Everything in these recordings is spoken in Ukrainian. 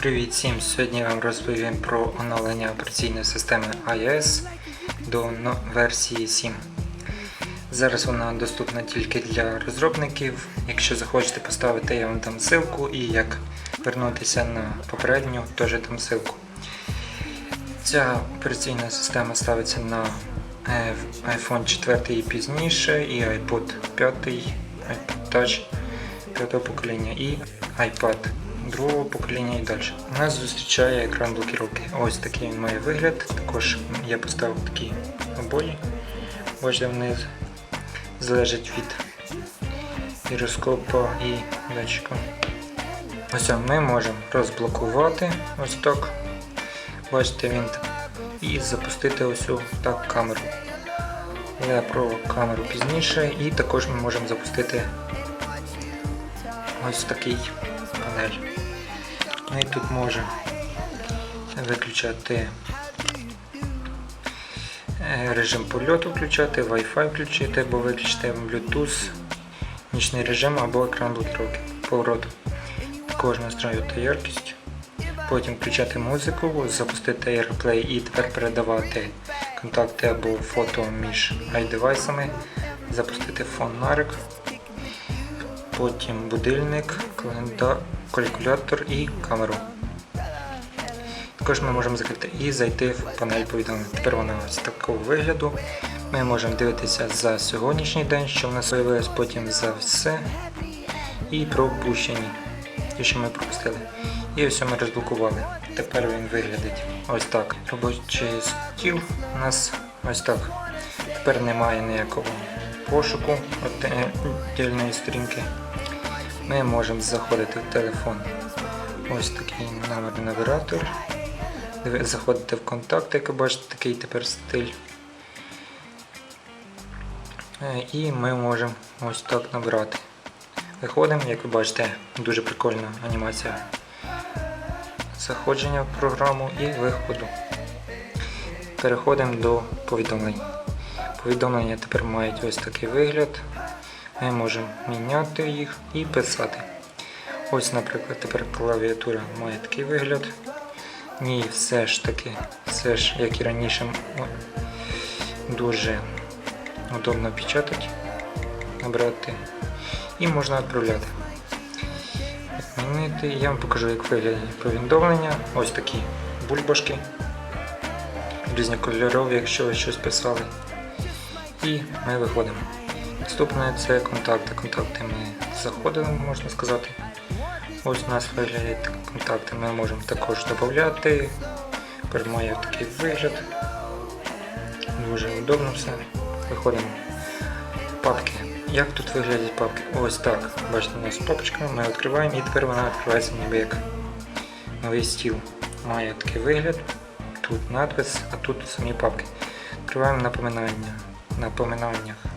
Привіт всім! Сьогодні я вам розповім про оновлення операційної системи iOS до версії 7. Зараз вона доступна тільки для розробників. Якщо захочете поставити, я вам дам ссылку і як вернутися на попередню, теж дам ссылку. Ця операційна система ставиться на е, iPhone 4 і пізніше, і iPod 5, iPod Touch 5 покоління і iPad другого покоління і далі. Нас зустрічає екран блокіровки. Ось такий він має вигляд. Також я поставив такі обої. Бачите, вони залежать від гіроскопа і датчика. Ось ми можемо розблокувати ось так. Бачите, він. І запустити ось так камеру. Я про камеру пізніше і також ми можемо запустити ось такий панель. Ми тут можемо виключати е, режим польоту включати, Wi-Fi включити або виключити Bluetooth, нічний режим або екран повороту. Також настраювати яркість. Потім включати музику, запустити AirPlay і тепер передавати контакти або фото між iDevice, запустити фонарик, потім будильник, календар, калькулятор і камеру. Також ми можемо закрити і зайти в панель повідомлень. Тепер вона ось такого вигляду. Ми можемо дивитися за сьогоднішній день, що в нас з'явилось, потім за все і пропущені, ті, що ми пропустили. І ось ми розблокували. Тепер він виглядить ось так. Робочий стіл у нас ось так. Тепер немає ніякого пошуку віддільної сторінки. Ми можемо заходити в телефон. Ось такий номерний навіратор. Заходите в контакти, як ви бачите, такий тепер стиль. Е, І ми можемо ось так набирати. Виходимо, як ви бачите, дуже прикольна анімація заходження в програму і виходу. Переходимо до повідомлень. Повідомлення тепер мають ось такий вигляд. Ми можемо міняти їх і писати. Ось, наприклад, тепер клавіатура має такий вигляд. В ній все ж таки, все ж, як і раніше, дуже удобно печатати, набрати і можна відправляти. Відмінити. Я вам покажу, як виглядають повідомлення. Ось такі бульбашки. Різнокольорові, якщо ви щось писали. І ми виходимо. Наступне це контакти. Контакти ми заходили, можна сказати. Ось у нас виглядають контакти. Ми можемо також додати. Тепер має такий вигляд. Дуже удобно все. Виходимо. Папки. Як тут виглядають папки? Ось так. Бачите, у нас папочка, ми відкриваємо і тепер вона відкривається ніби як новий стіл. Має такий вигляд. Тут надпис, а тут самі папки. Відкриваємо напоминання. Напоминаннях.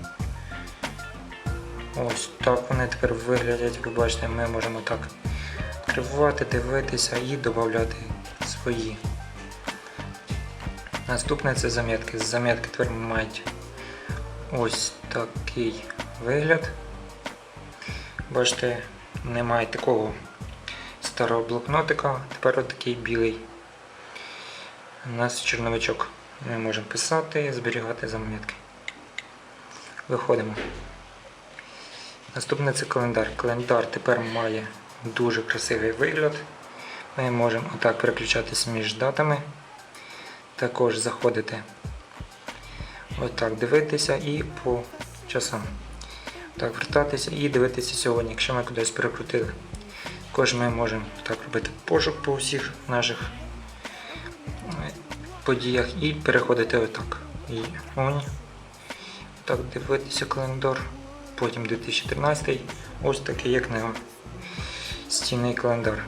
Ось так вони тепер виглядять, ви бачите, ми можемо так відкривати, дивитися і додати свої. Наступне це замітки. Замітки тепер мають ось такий вигляд. Бачите, немає такого старого блокнотика, тепер отакий білий. У нас чорновичок. Ми можемо писати, зберігати замітки. Виходимо. Наступне це календар. Календар тепер має дуже красивий вигляд. Ми можемо отак переключатися між датами. Також заходити отак дивитися і по часам. Так, вертатися і дивитися сьогодні, якщо ми кудись перекрутили. Також ми можемо так робити пошук по всіх наших е, подіях і переходити отак. І он. Так, дивитися календар. Потім 2013 ось такий як книга. Стінний календар.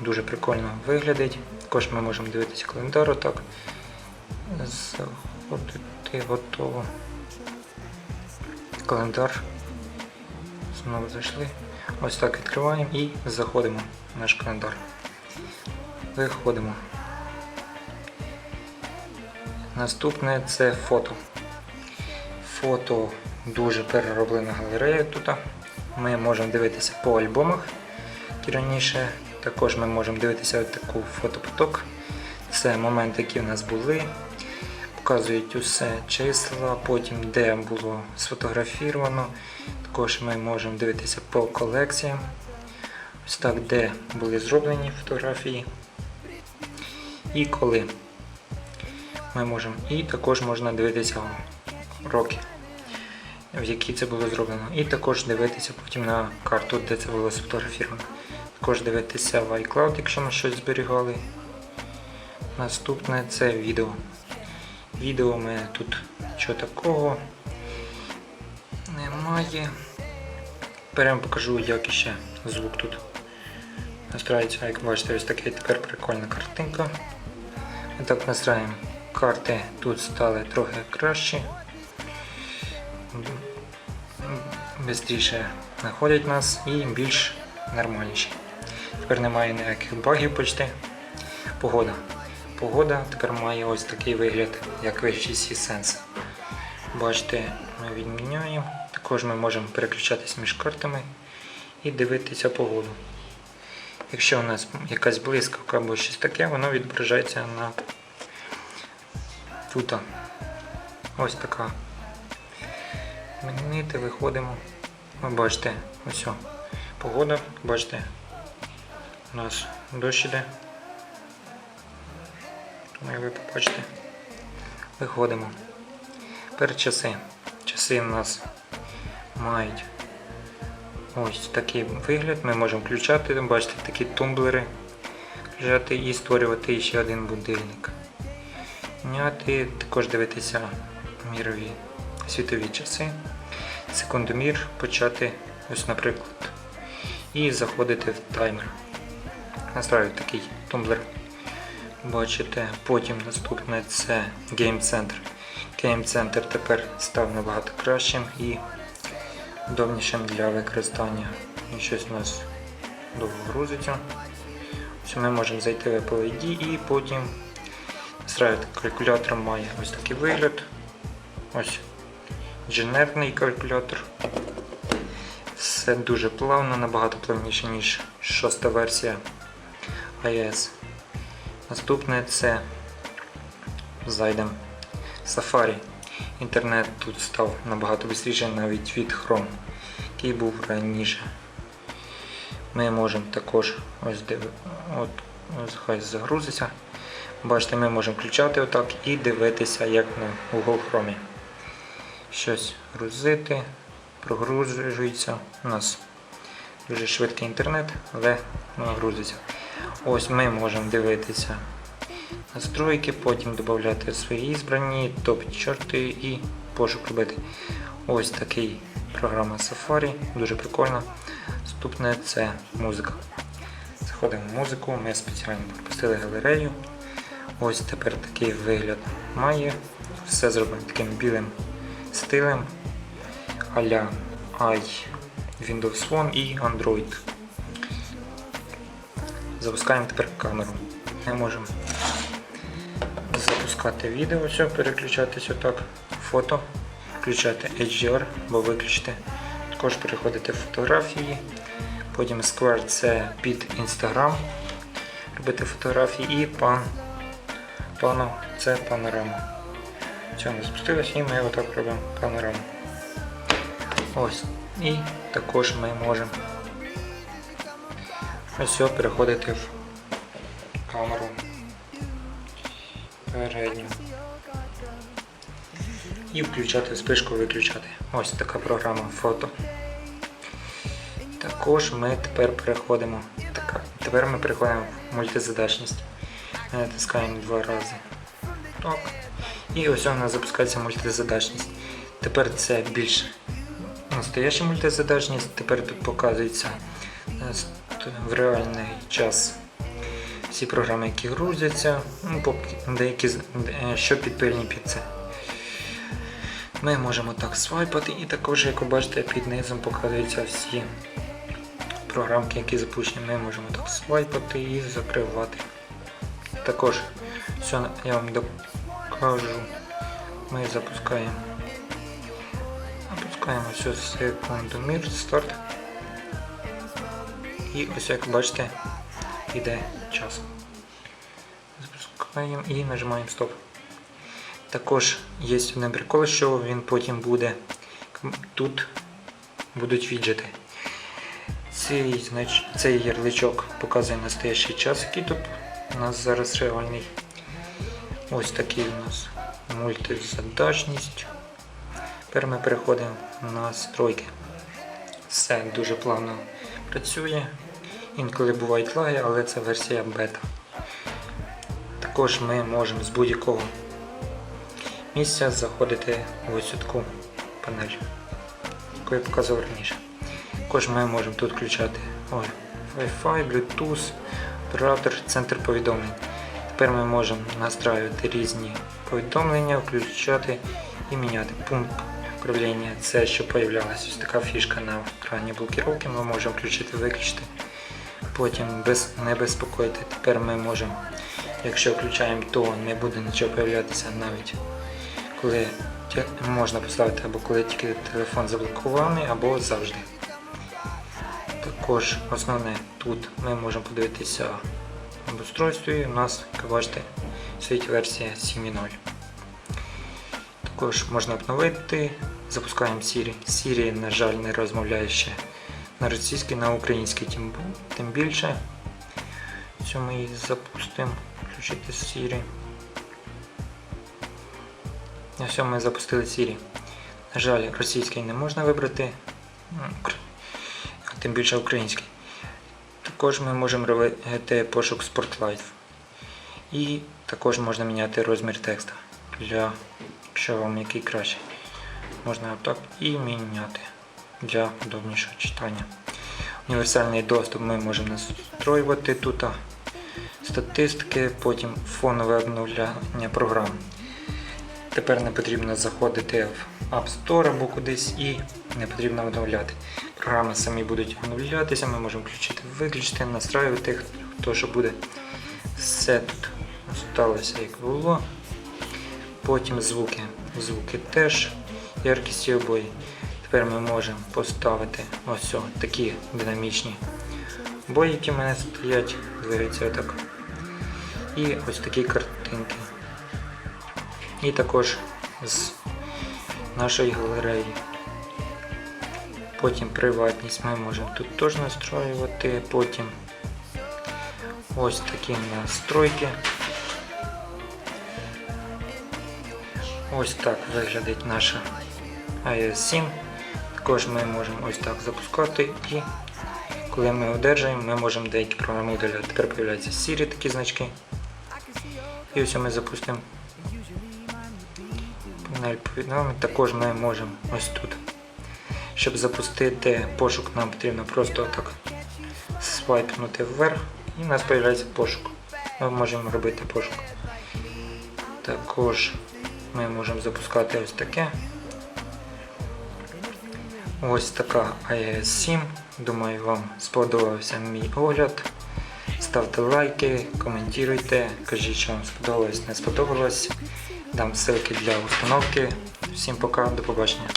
Дуже прикольно виглядить. Також ми можемо дивитися календар отак. Заходити готово. Календар. Знову зайшли. Ось так відкриваємо і заходимо в наш календар. Виходимо. Наступне це фото. Фото дуже перероблена галерея тут. Ми можемо дивитися по альбомах, які раніше Також ми можемо дивитися от таку фотопоток. Це моменти, які в нас були. Показують усе числа, потім де було сфотографіровано. Також ми можемо дивитися по колекціям. Ось так, де були зроблені фотографії. І коли. Ми можемо. І також можна дивитися роки, в які це було зроблено. І також дивитися потім на карту, де це було сфотографіровано. Також дивитися в iCloud, якщо ми щось зберігали. Наступне це відео. Відео ми тут що такого немає. Перемо покажу, як іще звук тут настраюється. Як бачите, ось така тепер прикольна картинка. Так настраємо карти тут стали трохи кращі. Бистріше знаходять нас і більш нормальніші. Тепер немає ніяких багів почти. Погода. Погода тепер має ось такий вигляд, як в HTC Sense. Бачите, ми відміняємо. Також ми можемо переключатись між картами і дивитися погоду. Якщо у нас якась блискавка або щось таке, воно відображається на тут. Ось така. Змінити, виходимо. Ви бачите, ось. Погода, бачите, у нас дощ іде. Тому ви побачите. Виходимо. Тепер часи. Часи у нас мають ось такий вигляд. Ми можемо включати, бачите, такі тумблери, включати і створювати ще один будильник. Міняти, також дивитися мірові світові часи. Секундомір почати, ось, наприклад, і заходити в таймер. Настраюю такий тумблер. Бачите, потім наступне це Game Center. Game Center тепер став набагато кращим і удобнішим для використання. І щось у нас довго грузиться. Ось Ми можемо зайти в Apple ID і потім настраювати калькулятор має ось такий вигляд. Ось інженерний калькулятор. Все дуже плавно, набагато плавніше, ніж шоста версія iOS. Наступне це зайдемо Safari. Інтернет тут став набагато швидше навіть від Chrome, який був раніше. Ми можемо також ось диви, от, ось хай загрузиться. Бачите, ми можемо включати отак і дивитися, як на Google Chrome. Щось грузити, прогружується. У нас дуже швидкий інтернет, але воно грузиться. Ось ми можемо дивитися настройки, потім додати свої збрані, топ-чорти і пошук робити. Ось такий програма Safari, дуже прикольна. Наступне це музика. Заходимо в музику, ми спеціально пропустили галерею. Ось тепер такий вигляд має. Все зроблено таким білим стилем а-ля i Windows Phone і Android. Запускаємо тепер камеру. Ми можемо запускати відео, все, переключатись отак, фото, включати HDR, або виключити. Також переходити в фотографії. Потім Square це під Instagram. Робити фотографії і пан, пану це панорама. Все, ми запустилось і ми отак робимо панораму. Ось. І також ми можемо ось переходити в камеру передню. І включати спишку виключати. Ось така програма фото. Також ми тепер переходимо. Така, Тепер ми переходимо в мультизадачність. Натискаємо два рази. Так. І ось у нас запускається мультизадачність. Тепер це більш настояща мультизадачність. Тепер тут показується е, в реальний час всі програми, які грузяться, ну, деякі е, що підпильні під це. Ми можемо так свайпати і також, як ви бачите, під низом показуються всі програмки, які запущені. Ми можемо так свайпати і закривати. Також, все, я вам докажу, ми запускаємо. Запускаємо все секундомір, старт. І ось як бачите, йде час. Запускаємо і нажимаємо стоп. Також є один прикол, що він потім буде. Тут будуть віджити. Цей. Цей ярличок показує настоящий час, який тут у нас зараз реальний. Ось такий у нас мультизадачність. Тепер ми переходимо на настройки. Все дуже плавно працює. Інколи бувають лаги, але це версія бета. Також ми можемо з будь-якого місця заходити в ось таку панель, яку я показував раніше. Також ми можемо тут включати Wi-Fi, Bluetooth, оператор, центр повідомлень. Тепер ми можемо настраювати різні повідомлення, включати і міняти пункт управління. Це що появлялася ось така фішка на екрані блокіровки, ми можемо включити виключити. Потім без, не безпокоїти. Тепер ми можемо, якщо включаємо, то не буде нічого появлятися навіть коли можна поставити або коли тільки телефон заблокований, або завжди. Також основне тут ми можемо подивитися в устройстві. У нас, як бачите, стоїть версія 7.0. Також можна обновити. Запускаємо Siri. Siri, на жаль, не розмовляє ще на російській, на українській, тим, більше. Цю ми її запустимо. Включити Siri. На все ми запустили Siri. На жаль, російський не можна вибрати, ну, а тим більше український. Також ми можемо робити пошук Spotlight. І також можна міняти розмір текста, для, якщо вам який краще. Можна отак і міняти для удобнішого читання. Універсальний доступ ми можемо настроювати тут. Статистики, потім фонове обновляння програм. Тепер не потрібно заходити в App Store або кудись і не потрібно обновляти. Програми самі будуть обновлятися, ми можемо включити, виключити, настраювати, хто що буде. Все тут сталося як було. Потім звуки. Звуки теж, яркість обої. Тепер ми можемо поставити ось такі динамічні бої, які в мене стоять, двигаються отак. І ось такі картинки. І також з нашої галереї. Потім приватність ми можемо тут теж настроювати. Потім ось такі настройки. Ось так виглядить наша iOS 7. Також ми можемо ось так запускати і коли ми одержуємо, ми можемо деякі програми удаляти. Тепер з'являються Siri такі значки. І ось ми запустимо панель повідомлень. Також ми можемо ось тут. Щоб запустити пошук, нам потрібно просто отак свайпнути вверх і у нас з'являється пошук. Ми можемо робити пошук. Також ми можемо запускати ось таке. Ось така iOS 7. Думаю, вам сподобався мій огляд. Ставте лайки, коментуйте, кажіть, що вам сподобалось, не сподобалось. Дам ссылки для установки. Всім пока, до побачення.